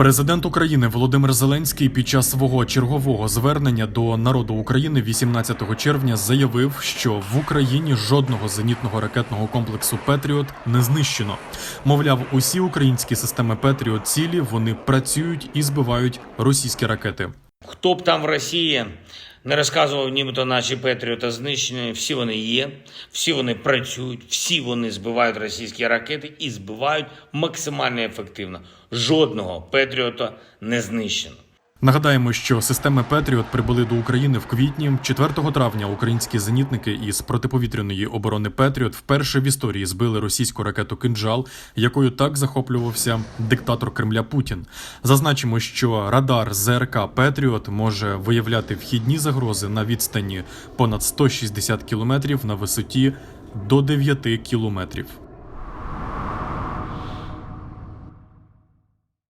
Президент України Володимир Зеленський під час свого чергового звернення до народу України 18 червня заявив, що в Україні жодного зенітного ракетного комплексу Петріот не знищено. Мовляв, усі українські системи Петріот цілі вони працюють і збивають російські ракети. Хто б там в Росії не розказував, нібито наші Петріота знищені, всі вони є, всі вони працюють, всі вони збивають російські ракети і збивають максимально ефективно. Жодного Петріота не знищено. Нагадаємо, що системи Петріот прибули до України в квітні. 4 травня українські зенітники із протиповітряної оборони Петріот вперше в історії збили російську ракету Кинджал, якою так захоплювався диктатор Кремля Путін. Зазначимо, що радар ЗРК Петріот може виявляти вхідні загрози на відстані понад 160 кілометрів на висоті до 9 кілометрів.